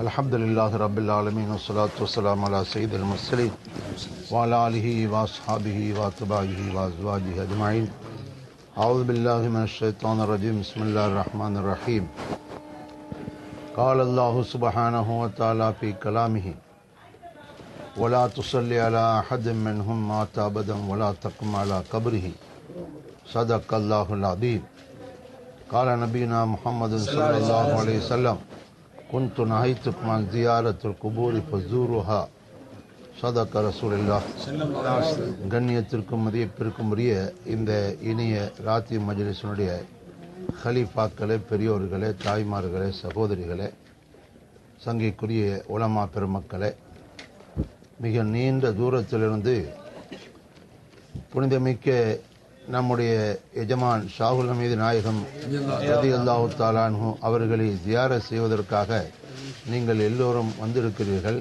الحمد لله رب العالمين والصلاة والسلام على سيد المرسلين وعلى آله وأصحابه وأتباعه وأزواجه أجمعين أعوذ بالله من الشيطان الرجيم بسم الله الرحمن الرحيم قال الله سبحانه وتعالى في كلامه ولا تصلي على أحد منهم مات أبدا ولا تقم على قبره صدق الله العظيم قال نبينا محمد صلى الله عليه وسلم كنت نهيتكم عن زيارة القبور فزوروها صدق رسول الله கண்ணியத்திற்கும் மதியப்பிற்கும் உரிய இந்த இனிய ராத்தி மஜ்லிஸினுடைய ஹலீஃபாக்களே பெரியோர்களே தாய்மார்களே சகோதரிகளே சங்கைக்குரிய உலமா பெருமக்களே மிக நீண்ட தூரத்திலிருந்து புனிதமிக்க நம்முடைய எஜமான் ஷாகுல் அமீது நாயகம் ரதி அல்லாஹு தாலானு அவர்களை தியார செய்வதற்காக நீங்கள் எல்லோரும் வந்திருக்கிறீர்கள்.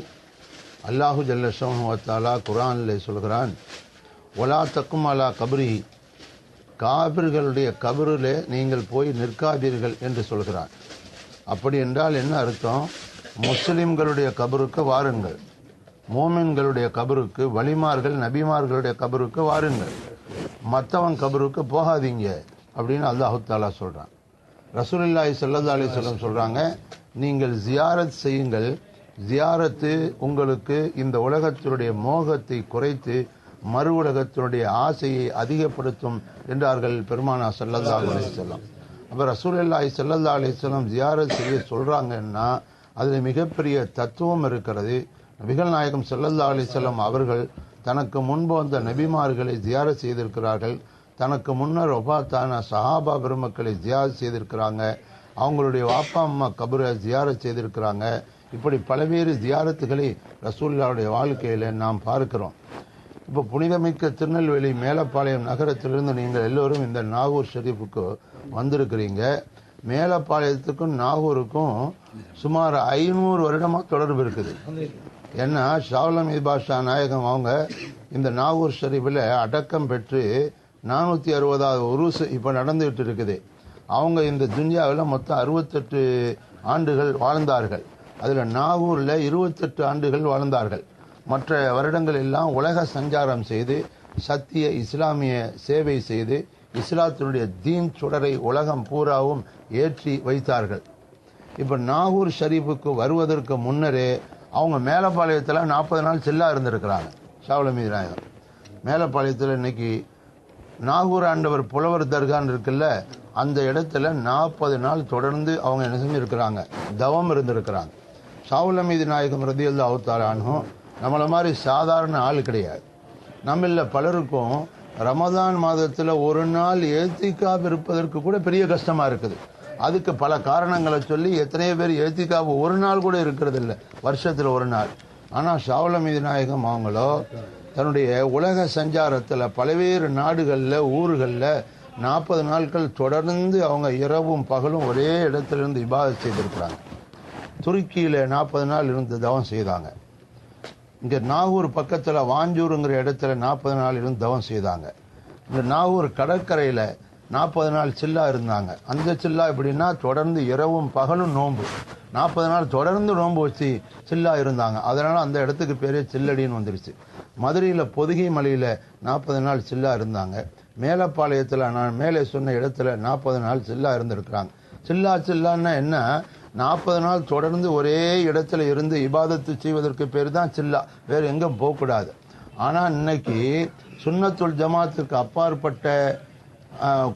அல்லாஹு ஜல்லஷானு தாலா குரானில் சொல்கிறான் ஒலா தக்கும் அலா கபரி. காபிர்களுடைய கபரில் நீங்கள் போய் நிற்காதீர்கள் என்று சொல்கிறான். அப்படி என்றால் என்ன அர்த்தம்? முஸ்லிம்களுடைய கபருக்கு வாருங்கள். மோமின்களுடைய கபருக்கு வலிமார்கள் நபிமார்களுடைய கபருக்கு வாருங்கள். மற்றவன் கபருக்கு போகாதீங்க அப்படின்னு அல்லாஹு தாலா சொல்கிறான் ரசூலில்லாய் சல்லா அலைஹி வஸல்லம் சொல்கிறாங்க நீங்கள் ஜியாரத் செய்யுங்கள். ஜியாரத்து உங்களுக்கு இந்த உலகத்தினுடைய மோகத்தை குறைத்து மறு உலகத்தினுடைய ஆசையை அதிகப்படுத்தும் என்றார்கள் பெருமானா ஸல்லல்லாஹு அலைஹி வஸல்லம். அப்போ ரசூலில்லாய் ஸல்லல்லாஹு அலைஹி வஸல்லம் ஜியாரத் செய்ய சொல்கிறாங்கன்னா அதில் மிகப்பெரிய தத்துவம் இருக்கிறது. நபிகள் நாயகம் ஸல்லல்லாஹு அலைஹி அவர்கள் தனக்கு முன்பு வந்த நபிமார்களை ஜியார செய்திருக்கிறார்கள். தனக்கு முன்னர் ஒபாத்தான சஹாபா பெருமக்களை ஜியார செய்திருக்கிறாங்க. அவங்களுடைய வாப்பா அம்மா கபரை ஜியார செய்திருக்கிறாங்க. இப்படி பல்வேறு ஜியாரத்துகளை ரசூல்லாவுடைய வாழ்க்கையில் நாம் பார்க்கிறோம். இப்போ புனிதமிக்க திருநெல்வேலி மேலப்பாளையம் நகரத்திலிருந்து நீங்கள் எல்லோரும் இந்த நாகூர் ஷெரீஃபுக்கு வந்திருக்கிறீங்க. மேலப்பாளையத்துக்கும் நாகூருக்கும் சுமார் ஐநூறு வருடமாக தொடர்பு இருக்குது. ஏன்னா ஷாவுலம் பாஷா நாயகம் அவங்க இந்த நாகூர் ஷரீஃபில் அடக்கம் பெற்று நானூற்றி அறுபதாவது உருசு இப்போ நடந்துகிட்டு இருக்குது. அவங்க இந்த துன்யாவில் மொத்தம் அறுபத்தெட்டு ஆண்டுகள் வாழ்ந்தார்கள். அதில் நாகூரில் இருபத்தெட்டு ஆண்டுகள் வாழ்ந்தார்கள். மற்ற வருடங்கள் எல்லாம் உலக சஞ்சாரம் செய்து சத்திய இஸ்லாமிய சேவை செய்து இஸ்லாத்தினுடைய தீன் சுடரை உலகம் பூராவும் ஏற்றி வைத்தார்கள். இப்போ நாகூர் ஷரீஃபுக்கு வருவதற்கு முன்னரே அவங்க மேலப்பாளையத்தில் நாற்பது நாள் செல்லா இருந்திருக்கிறாங்க ஷாவுல மீது நாயகம் மேலப்பாளையத்தில் இன்னைக்கு நாகூர் ஆண்டவர் புலவர் தர்கான் இருக்குல்ல அந்த இடத்துல நாற்பது நாள் தொடர்ந்து அவங்க என்ன செஞ்சுருக்கிறாங்க தவம் இருந்திருக்கிறாங்க. ஷாவுல மீது நாயகம் ரதியல்லா அவுத்தாரானும் நம்மளை மாதிரி சாதாரண ஆள் கிடையாது. நம்மள பலருக்கும் ரமதான் மாதத்தில் ஒரு நாள் ஏத்திக்காப் இருப்பதற்கு கூட பெரிய கஷ்டமாக இருக்குது. அதுக்கு பல காரணங்களை சொல்லி எத்தனையோ பேர் ஏத்திக்காவு ஒரு நாள் கூட இருக்கிறது இல்லை வருஷத்தில் ஒரு நாள். ஆனால் ஷாவுல நாயகம் அவங்களோ தன்னுடைய உலக சஞ்சாரத்தில் பல்வேறு நாடுகளில் ஊர்களில் நாற்பது நாட்கள் தொடர்ந்து அவங்க இரவும் பகலும் ஒரே இடத்துல இருந்து செய்திருக்கிறாங்க. துருக்கியில் நாற்பது நாள் இருந்து தவம் செய்தாங்க. இங்கே நாகூர் பக்கத்தில் வாஞ்சூருங்கிற இடத்துல நாற்பது நாள் இருந்து தவம் செய்தாங்க. இந்த நாகூர் கடற்கரையில் நாற்பது நாள் சில்லா இருந்தாங்க. அந்த சில்லா எப்படின்னா தொடர்ந்து இரவும் பகலும் நோன்பு. நாற்பது நாள் தொடர்ந்து நோன்பு வச்சு சில்லா இருந்தாங்க. அதனால் அந்த இடத்துக்கு பேரே சில்லடின்னு வந்துருச்சு. மதுரையில் பொதுகை மலையில் நாற்பது நாள் சில்லா இருந்தாங்க. மேலப்பாளையத்தில் நான் மேலே சொன்ன இடத்துல நாற்பது நாள் சில்லா இருந்திருக்கிறாங்க. சில்லா சில்லான்னா என்ன? நாற்பது நாள் தொடர்ந்து ஒரே இடத்துல இருந்து இபாதத்து செய்வதற்கு பேர் தான் சில்லா. வேறு எங்கே போகக்கூடாது. ஆனால் இன்னைக்கு சுண்ணத்துள் ஜமாத்துக்கு அப்பாற்பட்ட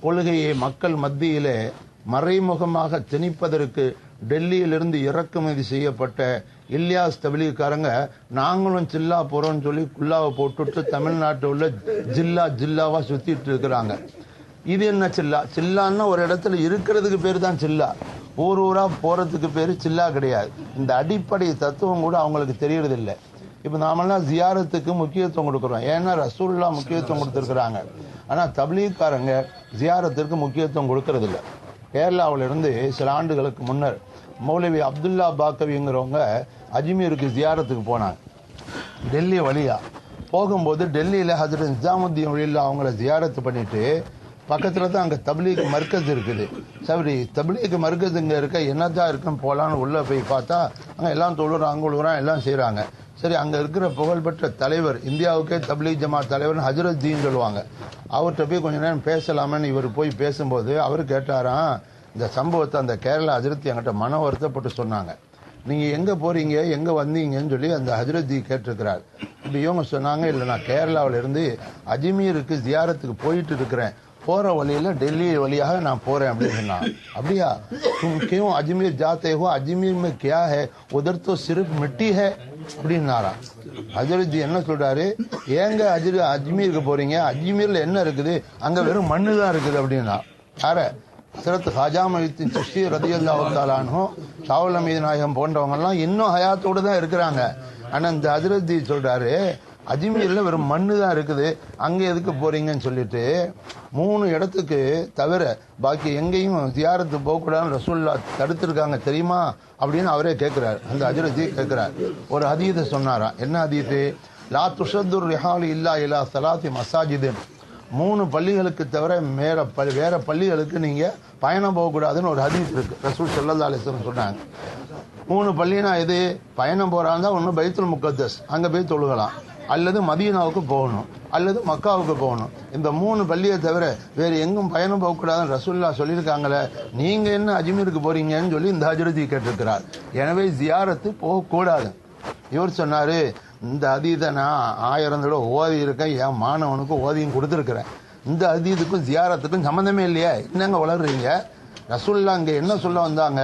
கொள்கையை மக்கள் மத்தியிலே மறைமுகமாக திணிப்பதற்கு டெல்லியிலிருந்து இறக்குமதி செய்யப்பட்ட இல்யாஸ் தபிலிக்காரங்க நாங்களும் சில்லா போறோம்னு சொல்லி குல்லாவை போட்டுட்டு தமிழ்நாட்டில் உள்ள ஜில்லா ஜில்லாவா சுத்திட்டு இருக்கிறாங்க. இது என்ன சில்லா சில்லான்னா ஒரு இடத்துல இருக்கிறதுக்கு பேர் தான் சில்லா ஊர் ஊரா போறதுக்கு பேர் சில்லா கிடையாது. இந்த அடிப்படை தத்துவம் கூட அவங்களுக்கு தெரியறதில்லை. இப்போ நாமெல்லாம் ஜியாரத்துக்கு முக்கியத்துவம் கொடுக்குறோம். ஏன்னா ரசூல்லா முக்கியத்துவம் கொடுத்துருக்குறாங்க. ஆனால் தப்லீக்காரங்க ஜியாரத்திற்கு முக்கியத்துவம் கொடுக்கறதில்ல. கேரளாவிலிருந்து சில ஆண்டுகளுக்கு முன்னர் மௌலவி அப்துல்லா பாக்கவிங்கிறவங்க அஜ்மீருக்கு ஜியாரத்துக்கு போனாங்க. டெல்லி வழியா. போகும்போது டெல்லியில் ஹசரத் நிஜாமுத்தீன் வழியில் அவங்கள ஜியாரத்து பண்ணிட்டு பக்கத்துல தான் அங்க தப்லீக் மர்க்கஸ் இருக்குது. சரி தப்லீக் மர்க்கஸ் இங்கே இருக்க என்னதான் இருக்குன்னு போகலான்னு உள்ளே போய் பார்த்தா அங்க எல்லாம் தொழுறாங்க உழுகுறான் எல்லாம் செய்கிறாங்க சரி அங்க இருக்கிற புகழ்பெற்ற தலைவர் இந்தியாவுக்கே தப்லீக் ஜமாத் தலைவர் ஹஜரத் தீன் சொல்லுவாங்க அவர்கிட்ட போய் கொஞ்ச நேரம் பேசலாமன்னு இவர் போய் பேசும்போது அவர் கேட்டாராம் இந்த சம்பவத்தை அந்த கேரளா ஹஜரத் என்கிட்ட மன வருத்தப்பட்டு சொன்னாங்க நீங்க எங்க போறீங்க எங்க வந்தீங்கன்னு சொல்லி அந்த ஹஜரத் கேட்டிருக்கிறார் இப்படி இவங்க சொன்னாங்க இல்ல நான் கேரளாவில இருந்து அஜ்மீருக்கு ஜியாரத்துக்கு போயிட்டு இருக்கிறேன் போற வழியில டெல்லி வழியாக நான் போறேன் அப்படின்னு சொன்னான் அப்படியா तुम क्यों अजमेर जाते हो अजमेर में क्या है उधर तो सिर्फ मिट्टी है அப்படின்னாரா? ஹஜரத் என்ன சொல்றாரு? ஏங்க அஜர் அஜ்மீருக்கு போறீங்க? அஜ்மீர்ல என்ன இருக்குது? அங்க வெறும் மண்ணு தான் இருக்குது அப்படின்னா. யார? ஹசரத் ஹாஜா மஹித்தின் சிஷ்டி ரதியல்லாஹு தாலானும் ஷாவுல் அமீது நாயகம் போன்றவங்க எல்லாம் இன்னும் ஹயாத்தோடு தான் இருக்கிறாங்க. ஆனா இந்த ஹஜரத் சொல்றாரு அஜ்மீர்ல வெறும் மண்ணு தான் இருக்குது. அங்க எதுக்கு போறீங்கன்னு சொல்லிட்டு மூணு இடத்துக்கு தவிர பாக்கி எங்கேயும் ஜியாரத்து போகக்கூடாதுன்னு ரசூல்லா தடுத்திருக்காங்க. தெரியுமா? அப்படின்னு அவரே கேட்கிறார் அந்த ஹஜரத்தி கேட்கிறார் ஒரு அதீதை சொன்னாராம் என்ன ஹதீது லா துஷத்துர் ரிஹாலி இல்லா இலா சலாத்தி மசாஜிதின் மூணு பள்ளிகளுக்கு தவிர வேற பள்ளி- வேற பள்ளிகளுக்கு நீங்க பயணம் போகக்கூடாதுன்னு ஒரு ஹதீஸ் இருக்கு. ரசூல் சல்லா அலிஸ்லம் சொன்னாங்க. மூணு பள்ளினா எது? பயணம் போறாங்க ஒன்று பைத்துல் முக்கத்தஸ். அங்கே போய் தொழுகலாம். அல்லது மதீனாவுக்கு போகணும் அல்லது மக்காவுக்கு போகணும். இந்த மூணு பள்ளியை தவிர வேறு எங்கும் பயணம் போகக்கூடாதுன்னு ரசூல்லா சொல்லியிருக்காங்களே நீங்கள் என்ன அஜ்மீருக்கு போகிறீங்கன்னு சொல்லி இந்த ஹஜரதி கேட்டிருக்கிறார். எனவே ஜியாரத்து போகக்கூடாது. இவர் சொன்னார் இந்த அதீதை நான் ஆயிரம் தடவை ஓதி இருக்கேன் என் மாணவனுக்கு ஓதியும் கொடுத்துருக்குறேன். இந்த அதீதுக்கும் ஜியாரத்துக்கும் சம்மந்தமே இல்லையா? என்னங்க வளர்றீங்க? ரசூல்லா இங்கே என்ன சொல்ல வந்தாங்க?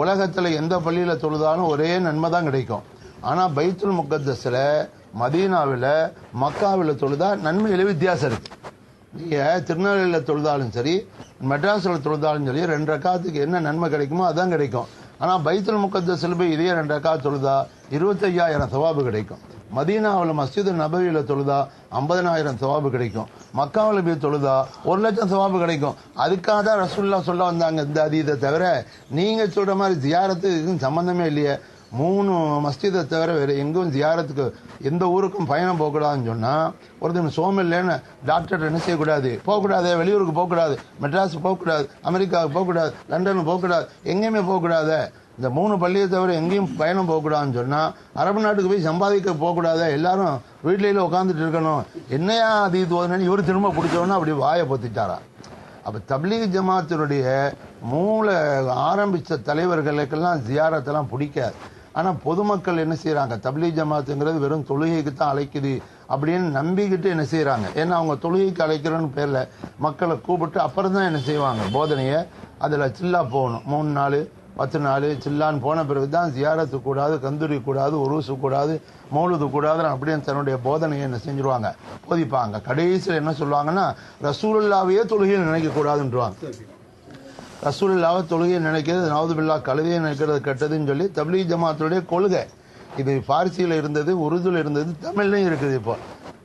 உலகத்தில் எந்த பள்ளியில் தொழுதாலும் ஒரே நன்மை தான் கிடைக்கும். ஆனால் பைத்துல் முகத்தஸ்ல மதீனாவில் மக்காவில் தொழுதா நன்மையில வித்தியாசம் இருக்கு. நீங்கள் திருநெல்வேலியில் தொழுதாலும் சரி மெட்ராஸில் தொழுதாலும் சரி ரெண்டு ரக்காத்துக்கு என்ன நன்மை கிடைக்குமோ அதான் கிடைக்கும். ஆனால் பைத்தல் முக்கத்த போய் இதே ரெண்டு ரக்காத் தொழுதா இருபத்தையாயிரம் சவாபு கிடைக்கும். மதீனாவில் மஸ்ஜித் நபவியில் தொழுதா ஐம்பதனாயிரம் சவாபு கிடைக்கும். மக்காவில் போய் தொழுதா ஒரு லட்சம் சவாபு கிடைக்கும். அதுக்காக தான் ரசுல்லா சொல்ல வந்தாங்க இந்த அதீதை தவிர நீங்கள் சொல்கிற மாதிரி ஜியாரத்துக்கு சம்மந்தமே இல்லையே. மூணு மஸ்ஜிதை தவிர வேறு எங்கும் ஜியாரத்துக்கு எந்த ஊருக்கும் பயணம் போகக்கூடாதுன்னு சொன்னால் ஒருத்தன் சோமில்லைன்னு டாக்டர் என்ன செய்யக்கூடாது? போகக்கூடாது வெளியூருக்கு போகக்கூடாது மெட்ராஸ் போகக்கூடாது அமெரிக்காவுக்கு போகக்கூடாது லண்டன் போகக்கூடாது எங்கேயுமே போகக்கூடாது. இந்த மூணு பள்ளியை தவிர எங்கேயும் பயணம் போகக்கூடாதுன்னு சொன்னால் அரபு நாட்டுக்கு போய் சம்பாதிக்க போகக்கூடாது எல்லாரும் வீட்டிலேயே உட்காந்துட்டு இருக்கணும். என்னையா அது இது ஓதுனேன்னு இவர் திரும்ப பிடிச்சவொன்னே அப்படி வாயை பொத்திட்டாரா? அப்போ தப்லீக் ஜமாத்தினுடைய மூளை ஆரம்பித்த தலைவர்களுக்கெல்லாம் ஜியாரத்தெல்லாம் பிடிக்காது. ஆனால் பொதுமக்கள் என்ன செய்கிறாங்க தபிலி ஜமாத்துங்கிறது வெறும் தொழுகைக்கு தான் அழைக்குது அப்படின்னு நம்பிக்கிட்டு என்ன செய்கிறாங்க ஏன்னா அவங்க தொழுகைக்கு அழைக்கிறோன்னு பேரில் மக்களை கூப்பிட்டு அப்புறம் தான் என்ன செய்வாங்க? போதனையை அதில் சில்லா போகணும். மூணு நாள் பத்து நாள் சில்லான்னு போன பிறகு தான் ஜியாரத்து கூடாது கந்தூரி கூடாது உருசு கூடாது மௌலுது கூடாதுன்னு அப்படியே தன்னுடைய போதனையை என்ன செஞ்சிருவாங்க? போதிப்பாங்க. கடைசியில் என்ன சொல்லுவாங்கன்னா ரசூலுல்லாவையே தொழுகையில் நினைக்கக்கூடாதுன்றவாங்க. ரசூல் இல்லாத தொழுகையை நினைக்கிறது நவதுபில்லா கழுதையை நினைக்கிறது கெட்டதுன்னு சொல்லி தபிலி ஜமாத்துடைய கொள்கை. இது பாரிசியில் இருந்தது உருதுல இருந்தது தமிழ்லையும் இருக்குது இப்போ.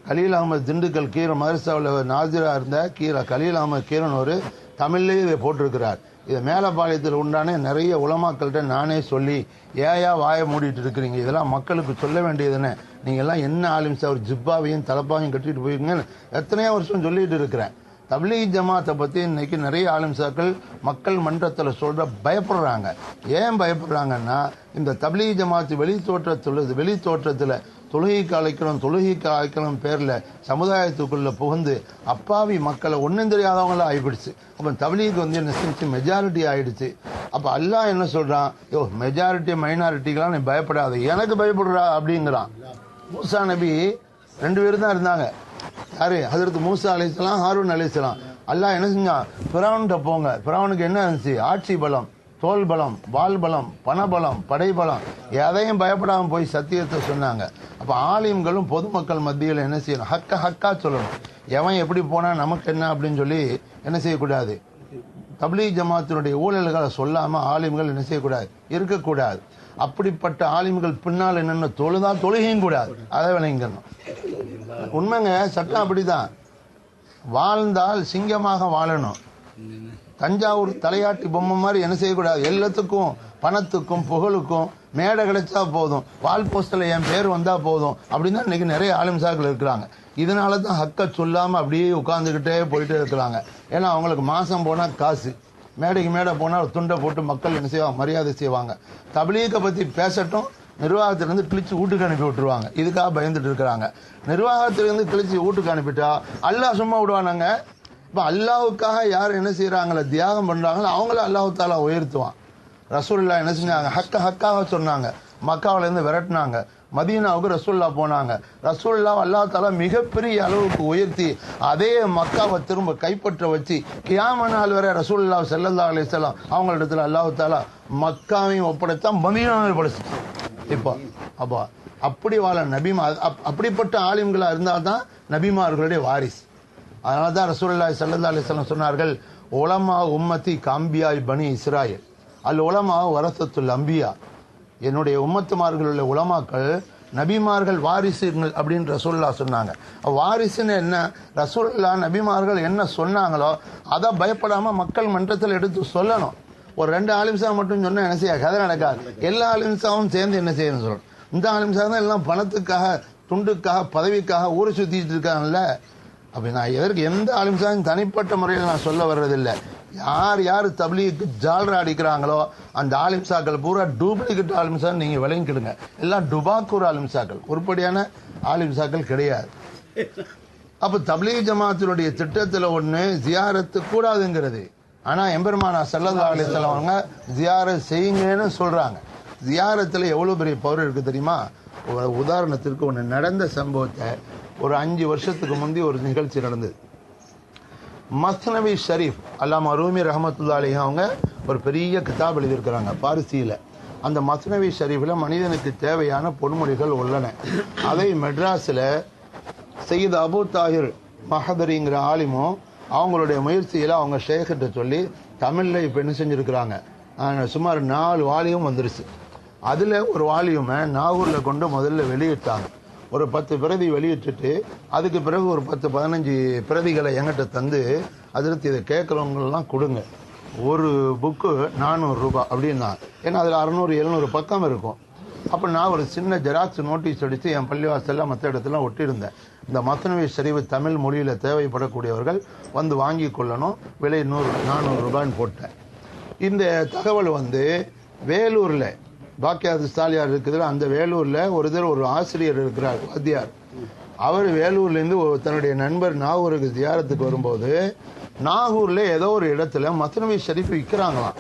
கலீல் அகமது திண்டுக்கல் கீரை மதரசாவில் நாஜிரா இருந்த கீரை கலீல் அகமது ஒரு தமிழ்லேயே இதை போட்டிருக்கிறார். இதை மேலப்பாளையத்தில் உண்டான நிறைய உலமாக்கள்கிட்ட நானே சொல்லி ஏயா வாயை மூடிட்டு இருக்கிறீங்க இதெல்லாம் மக்களுக்கு சொல்ல வேண்டியதுன்னு. நீங்கள்லாம் என்ன ஆலிம்ஸ் அவர் ஜிப்பாவையும் தலப்பாவையும் கட்டிட்டு போயிருங்கன்னு எத்தனையோ வருஷம் சொல்லிட்டு இருக்கிறேன். தப்லீக் ஜமாத்தை பத்தி இன்னைக்கு நிறைய ஆளுமிசாக்கள் மக்கள் மன்றத்தில் சொல்ற பயப்படுறாங்க. ஏன் பயப்படுறாங்கன்னா இந்த தப்லீக் ஜமாத்து வெளி தோற்றத்துல வெளி தோற்றத்துல தொழுகைக்கு அழைக்கணும் தொழுகைக்கு அழைக்கணும் பேரில் சமுதாயத்துக்குள்ளே புகுந்து அப்பாவி மக்களை ஒன்றும் தெரியாதவங்களாம் ஆயிடுச்சு அப்போ தப்லீக் வந்து என்ன செஞ்சு மெஜாரிட்டி ஆகிடுச்சு அப்போ அல்லாஹ் என்ன சொல்கிறான் யோ மெஜாரிட்டி மைனாரிட்டிக்கெலாம் நீ பயப்படாத. எனக்கு பயப்படுறா அப்படிங்கிறான். மூசா நபி ரெண்டு பேரும் தான் இருந்தாங்க. யாரு? ஹதரத் மூசா அலிஸ்லாம் ஹாரூன் அலிஸ்லாம் அல்லாஹ் என்ன செஞ்சான்? பிராவன்கிட்ட போங்க. பிராவனுக்கு என்ன இருந்துச்சு? ஆட்சி பலம் தோல் பலம் வால் பலம் பணபலம் படைபலம் எதையும் பயப்படாமல் போய் சத்தியத்தை சொன்னாங்க. அப்போ ஆலிம்களும் பொதுமக்கள் மத்தியில் என்ன செய்யணும்? ஹக்க ஹக்கா சொல்லணும். எவன் எப்படி போனால் நமக்கு என்ன அப்படின்னு சொல்லி என்ன செய்யக்கூடாது? தபிலி ஜமாத்தினுடைய ஊழல்களை சொல்லாமல் ஆலிம்கள் என்ன செய்யக்கூடாது? இருக்கக்கூடாது. அப்படிப்பட்ட ஆலிம்கள் பின்னால் என்னென்ன தொழுதா தொழுகையும் கூடாது. அதை விளங்கிக்கணும். உண்மைங்க சட்டம் அப்படிதான். வாழ்ந்தால் சிங்கமாக வாழணும். தஞ்சாவூர் தலையாட்டி பொம்மை மாதிரி என்ன செய்யக்கூடாது? எல்லாத்துக்கும் பணத்துக்கும் புகழுக்கும் மேடை கிடைச்சா போதும். வால் போஸ்டில் என் பேர் வந்தால் போதும். அப்படின்னு தான் இன்னைக்கு நிறைய ஆலிம்சாக்கள் இருக்கிறாங்க. இதனால தான் ஹக்கை சொல்லாமல் அப்படியே உட்காந்துக்கிட்டே போயிட்டு இருக்கிறாங்க. ஏன்னா அவங்களுக்கு மாதம் போனால் காசு. மேடைக்கு மேடை போனால் துண்டை போட்டு மக்கள் என்ன செய்வாங்க? மரியாதை செய்வாங்க. தபிலீகை பற்றி பேசட்டும் நிர்வாகத்திலேருந்து கிழிச்சு வீட்டுக்கு அனுப்பி விட்டுருவாங்க. இதுக்காக பயந்துட்டு இருக்கிறாங்க. நிர்வாகத்திலேருந்து கிழிச்சு வீட்டுக்கு அனுப்பிட்டா அல்லாஹ் சும்மா விடுவானாங்க? இப்போ அல்லாவுக்காக யார் என்ன செய்கிறாங்களோ தியாகம் பண்ணுறாங்களோ அவங்கள அல்லாஹாலா உயர்த்துவான். ரசூல்லா என்ன செஞ்சாங்க? ஹக்க ஹக்காக சொன்னாங்க. மக்காவிலேருந்து விரட்டினாங்க. மதீனாவுக்கு ரசூல்லா போனாங்க. ரசூல்லா அல்லா தாலா மிகப்பெரிய அளவுக்கு உயர்த்தி அதே மக்காவை திரும்ப கைப்பற்ற வச்சு கியாம நாள் வரை ரசூல்லா செல்லல்லா அலிசல்லாம் அவங்களிடத்துல அல்லாஹ் தாலா மக்காவையும் ஒப்படைத்தான் மதீனாவையும் ஒப்படைச்சு இப்போ அப்போ அப்படி வாழ நபிமா அப்- அப்படிப்பட்ட இருந்தால் இருந்தால்தான் நபிமார்களுடைய வாரிசு. அதனால தான் ரசூலுல்லாஹி ஸல்லல்லாஹு அலைஹி சொன்னார்கள் உலமா உம்மத்தி காம்பியாய் பனி இஸ்ராயல். அல் உலமா வரசத்துல் அம்பியா. என்னுடைய உம்மத்துமார்கள் உள்ள உலமாக்கள் நபிமார்கள் வாரிசுங்கள் அப்படின்னு ரசூல்லா சொன்னாங்க. வாரிசுன்னு என்ன? ரசூல்லா நபிமார்கள் என்ன சொன்னாங்களோ அதை பயப்படாமல் மக்கள் மன்றத்தில் எடுத்து சொல்லணும். ஒரு ரெண்டு ஆலிம்சா மட்டும் சொன்னால் என்ன செய்ய? கதை நடக்காது. எல்லா ஆலிம்சாவும் சேர்ந்து என்ன செய்யணும்னு சொல்லணும். இந்த ஆலிம்சா தான் எல்லாம் பணத்துக்காக துண்டுக்காக பதவிக்காக ஊரை சுற்றிட்டு இருக்காங்கல்ல? அப்ப நான் எதற்கு எந்த ஆலிம்சாவும் தனிப்பட்ட முறையில் நான் சொல்ல வர்றதில்லை. யார் யார் தபிலீக்கு ஜால்ரா அடிக்கிறாங்களோ அந்த ஆலிம்சாக்கள் பூரா டூப்ளிகேட் ஆலிம்சா நீங்க விளங்கிடுங்க எல்லாம் டுபாக்கூர் ஆலிம்சாக்கள் உருப்படியான ஆலிம்சாக்கள் கிடையாது. அப்ப தபிலீக் ஜமாத்தினுடைய திட்டத்துல ஒண்ணு ஜியாரத்து கூடாதுங்கிறது. ஆனா எம்பெருமானா சல்லல்லா அலிஸ்லாம் அவங்க ஜியாரத் செய்யுங்கன்னு சொல்றாங்க. ஜியாரத்துல எவ்வளவு பெரிய பவர் இருக்கு தெரியுமா? ஒரு உதாரணத்திற்கு ஒன்று நடந்த சம்பவத்தை ஒரு அஞ்சு வருஷத்துக்கு முந்தி ஒரு நிகழ்ச்சி நடந்தது. மஸ்னவி ஷரீஃப் அல்லாம ரூமி ரஹமத்துல்லா அலி அவங்க ஒரு பெரிய கிதாப் எழுதியிருக்கிறாங்க பாரிசியில். அந்த மஸ்னவி ஷரீஃபில் மனிதனுக்கு தேவையான பொன்மொழிகள் உள்ளன. அதை மெட்ராஸில் சையத் அபு தாஹிர் மஹதரிங்கிற ஆலிமும் அவங்களுடைய முயற்சியில் அவங்க ஷேக்கிட்ட சொல்லி தமிழில் இப்போ என்ன செஞ்சுருக்கிறாங்க. சுமார் நாலு வாலியும் வந்துருச்சு. அதில் ஒரு வாலியுமை நாகூரில் கொண்டு முதல்ல வெளியிட்டாங்க. ஒரு பத்து பிரதி வெளியிட்டுட்டு அதுக்கு பிறகு ஒரு பத்து பதினஞ்சு பிரதிகளை என்கிட்ட தந்து அதில் இதை கேட்குறவங்களெல்லாம் கொடுங்க. ஒரு புக்கு நானூறுரூபா அப்படின்னா ஏன்னா அதில் அறநூறு எழுநூறு பக்கம் இருக்கும். அப்போ நான் ஒரு சின்ன ஜெராக்ஸ் நோட்டீஸ் அடித்து என் பள்ளிவாசலில் மற்ற இடத்துல ஒட்டியிருந்தேன். இந்த மத்தனவி சரிவு தமிழ் மொழியில் தேவைப்படக்கூடியவர்கள் வந்து வாங்கி கொள்ளணும். விலை நூறு நானூறு ரூபாய்ன்னு போட்டேன். இந்த தகவல் வந்து வேலூரில் பாக்கியாது ஸ்டாலியார் இருக்குதுல அந்த வேலூரில் ஒரு ஒரு ஆசிரியர் இருக்கிறார் வாத்தியார். அவர் வேலூர்லேருந்து தன்னுடைய நண்பர் நாகூருக்கு ஜியாரத்துக்கு வரும்போது நாகூரில் ஏதோ ஒரு இடத்துல மத்தனவி ஷெரீஃப் விற்கிறாங்களாம்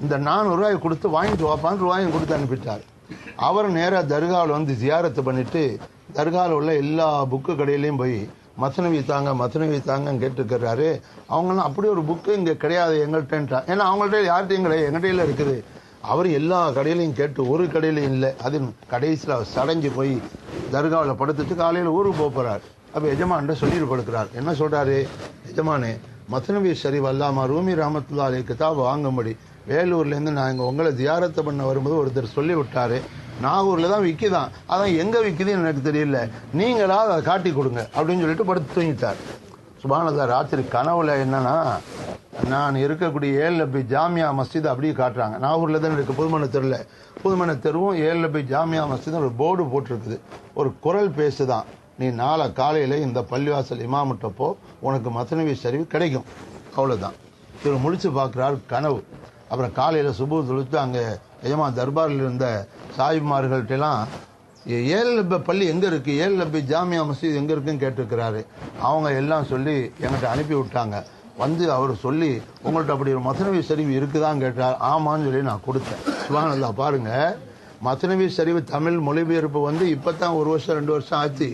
இந்த நானூறு ரூபாய் கொடுத்து வாங்கிட்டு வாப்பான்னு ரூபாயும் கொடுத்து அனுப்பிட்டார். அவர் நேராக தர்காவில் வந்து ஜியாரத்து பண்ணிட்டு தர்காவில் உள்ள எல்லா புக்கு கடையிலையும் போய் மசனவி தாங்க மசனவி தாங்கன்னு கேட்டுருக்கிறாரு அவங்களாம் அப்படி ஒரு புக்கு இங்கே கிடையாது எங்கள்கிட்ட ஏன்னா அவங்கள்ட்ட யார்கிட்டையும் கிடையாது எங்கள்கிட்ட இருக்குது. அவர் எல்லா கடையிலையும் கேட்டு ஒரு கடையிலையும் இல்லை. அது கடைசியில் அவர் சடைஞ்சு போய் தர்காவில் படுத்துட்டு காலையில் ஊருக்கு போக அப்போ எஜமான்கிட்ட சொல்லிட்டு படுக்கிறார். என்ன சொல்கிறாரு எஜமானே மசனவி ஷரீப் அல்லாமா ரூமி ரஹமத்துல்லா அலி கிதாப் வாங்கும்படி வேலூர்லேருந்து நான் இங்கே உங்களை தியாரத்தை பண்ண வரும்போது ஒருத்தர் சொல்லி விட்டார் நாகூரில் தான் விற்கிதான் அதான் எங்கே விற்கிதுன்னு எனக்கு தெரியல. நீங்களாவது அதை காட்டி கொடுங்க அப்படின்னு சொல்லிட்டு படுத்து தூங்கிட்டார். சுபானதா ராத்திரி கனவுல என்னன்னா நான் இருக்கக்கூடிய ஏழு லப்பி ஜாமியா மஸ்ஜித் அப்படியே காட்டுறாங்க. நாகூரில் தான் இருக்கு புதுமண தெருவில் புதுமண தெருவும் ஏழு லப்பி ஜாமியா மஸ்ஜித் ஒரு போர்டு போட்டிருக்குது. ஒரு குரல் பேசுதான். நீ நாளை காலையில் இந்த பள்ளிவாசல் இமாமிட்டப்போ உனக்கு மசனவி சரிவு கிடைக்கும். அவ்வளோதான் இவர் முழிச்சு பார்க்குறாரு கனவு. அப்புறம் காலையில் சுபு தொழுத்து அங்கே எஜமா தர்பாரில் இருந்த சாயிமார்கள்ட்டெல்லாம் ஏ- ஏழு லப்ப பள்ளி எங்கே இருக்குது ஏழு லப்பி ஜாமியா மசீத் எங்கே இருக்குன்னு கேட்டிருக்கிறாரு. அவங்க எல்லாம் சொல்லி என்கிட்ட அனுப்பி விட்டாங்க. வந்து அவர் சொல்லி உங்கள்கிட்ட அப்படி ஒரு மசனவி சரிவு இருக்குதான்னு கேட்டார். ஆமான்னு சொல்லி நான் கொடுத்தேன். சிவானந்தா பாருங்க. மசனவி சரிவு தமிழ் மொழிபெயர்ப்பு வந்து இப்போத்தான் ஒரு வருஷம் ரெண்டு வருஷம் ஆச்சு.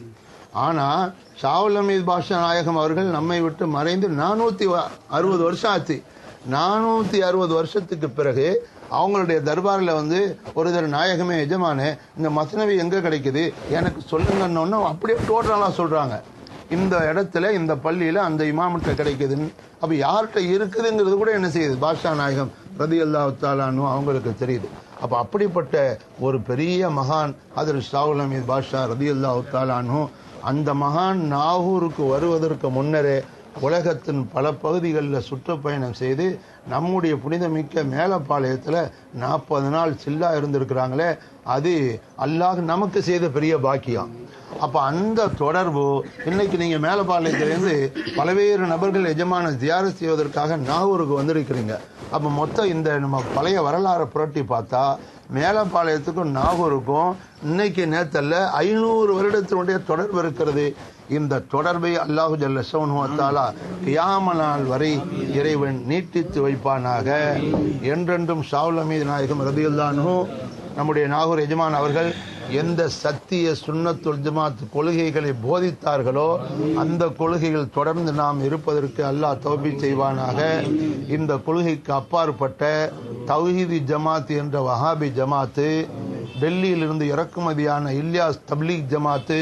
ஆனால் சாவலமி பாஷா நாயகம் அவர்கள் நம்மை விட்டு மறைந்து நானூற்றி அறுபது வருஷம் ஆச்சு. நானூற்றி அறுபது வருஷத்துக்கு பிறகு அவங்களுடைய தர்பாரில் வந்து ஒருத்தர் நாயகமே எஜமானே இந்த மசனவி எங்கே கிடைக்குது? எனக்கு சொல்லுங்கன்னு அப்படியே டோட்டலாக சொல்கிறாங்க இந்த இடத்துல இந்த பள்ளியில அந்த இமாமிட்ட கிடைக்குதுன்னு. அப்ப யார்கிட்ட இருக்குதுங்கிறது கூட என்ன செய்யுது? பாஷா நாயகம் ரதி அல்லா அவங்களுக்கு தெரியுது. அப்ப அப்படிப்பட்ட ஒரு பெரிய மகான் அதில் ஷாவுல் அமீத் பாஷா ரதி அல்லா அந்த மகான் நாகூருக்கு வருவதற்கு முன்னரே உலகத்தின் பல பகுதிகளில் சுற்றுப்பயணம் செய்து நம்முடைய புனிதமிக்க மேலப்பாளையத்தில் நாற்பது நாள் சில்லா இருந்திருக்கிறாங்களே அது அல்லாஹ் நமக்கு செய்த பெரிய பாக்கியம். அப்போ அந்த தொடர்பு இன்னைக்கு நீங்கள் மேலப்பாளையத்திலேருந்து பல்வேறு நபர்கள் எஜமான தியாரம் செய்வதற்காக நாகூருக்கு வந்திருக்கிறீங்க. அப்போ மொத்தம் இந்த நம்ம பழைய வரலாறை புரட்டி பார்த்தா மேலப்பாளையத்துக்கும் நாகூருக்கும் இன்னைக்கு நேத்தல்ல ஐநூறு வருடத்தினுடைய தொடர்பு இருக்கிறது. இந்த தொடர்பை அல்லாஹு ஜல்லா கியாம நாள் வரை இறைவன் நீட்டித்து வைப்பானாக என்றென்றும் ஷாவுல் அமீது நாயகம் ரதியுல்லானு நம்முடைய நாகூர் எஜமான் அவர்கள் எந்த சத்திய சுண்ணத்துல் ஜமாத் கொள்கைகளை போதித்தார்களோ அந்த கொள்கைகள் தொடர்ந்து நாம் இருப்பதற்கு அல்லாஹ் தௌபி செய்வானாக. இந்த கொள்கைக்கு அப்பாற்பட்ட தௌஹிதி ஜமாத் என்ற வஹாபி ஜமாத்து டெல்லியிலிருந்து இறக்குமதியான இல்யாஸ் தப்லீக் ஜமாத்து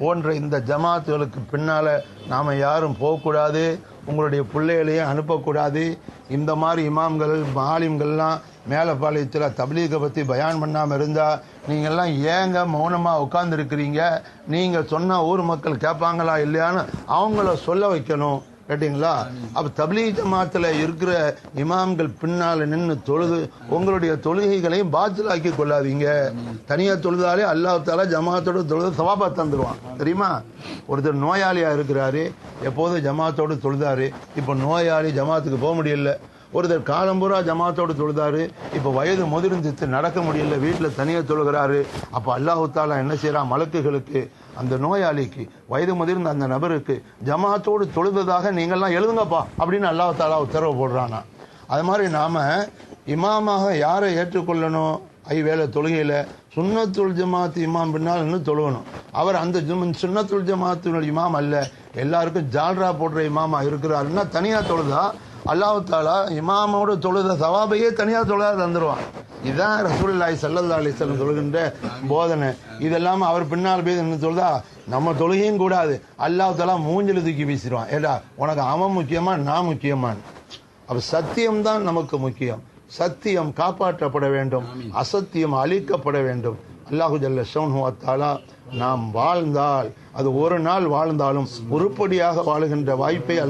போன்ற இந்த ஜமாத்துகளுக்கு பின்னால் நாம் யாரும் போகக்கூடாது உங்களுடைய பிள்ளைகளையும் அனுப்பக்கூடாது. இந்த மாதிரி இமாம்கள் மாலிம்கள்லாம் மேலப்பாளையத்தில் தபலீகை பற்றி பயான் பண்ணாமல் இருந்தால் நீங்கள்லாம் ஏங்க மௌனமாக உட்காந்துருக்கிறீங்க நீங்கள் சொன்னால் ஊர் மக்கள் கேட்பாங்களா இல்லையான்னு அவங்கள சொல்ல வைக்கணும். கேட்டிங்களா? அப்போ தபிலீ ஜமாத்தில் இருக்கிற இமாம்கள் பின்னால் நின்று தொழுது உங்களுடைய தொழுகைகளையும் பாத்திலாக்கி கொள்ளாதீங்க. தனியாக தொழுதாலே அல்லாஹால ஜமாத்தோட தொழுது சவாபா தந்துடுவான் தெரியுமா? ஒருத்தர் நோயாளியா இருக்கிறாரு எப்போதும் ஜமாத்தோடு தொழுதாரு. இப்போ நோயாளி ஜமாத்துக்கு போக முடியல. ஒருத்தர் காலம்பூரா ஜமாத்தோடு தொழுதாரு. இப்போ வயது முதிர்ந்துச்சு நடக்க முடியல வீட்டில் தனியாக தொழுகிறாரு. அப்போ அல்லாஹு தாலா என்ன செய்யறான் மலக்குகளுக்கு அந்த நோயாளிக்கு வயது முதிர்ந்த அந்த நபருக்கு ஜமாத்தோடு தொழுததாக நீங்கள்லாம் எழுதுங்கப்பா அப்படின்னு அல்லாஹ் தாலா உத்தரவு போடுறானா. அது மாதிரி நாம் இமாமாக யாரை ஏற்றுக்கொள்ளணும்? ஐவேளை தொழுகையில் சுன்னத்துல் ஜமாத்து இமாம் பின்னால் இன்னும் தொழுகணும். அவர் அந்த சுன்னத்துல் ஜமாத்தினுடைய இமாம் அல்ல. எல்லாருக்கும் ஜால்ரா போடுற இமாமா இருக்கிறாருன்னா தனியாக தொழுதா? அல்லாஹ் தாலா இமாமோட தொழுத சவாபையே தனியாக தொழுதா தந்துடுவான் இதுதான் ரசூல்லாய் ஸல்லல்லாஹு அலைஹி சொல்கின்ற போதனை. இதெல்லாம் அவர் பின்னால் போய் என்ன சொல்லுதா நம்ம தொழுகையும் கூடாது. அல்லாஹ் தாலா தூக்கி வீசிடுவான். ஏடா உனக்கு அவன் முக்கியமா நான் முக்கியமான் அப்போ சத்தியம் தான் நமக்கு முக்கியம். சத்தியம் காப்பாற்றப்பட வேண்டும். அசத்தியம் அழிக்கப்பட வேண்டும். அல்லாஹு ஜல்ல ஷவுன்ஹுவத்தாலா நாம் வாழ்ந்தால் அது ஒரு நாள் வாழ்ந்தாலும் உருப்படியாக வாழுகின்ற வாய்ப்பை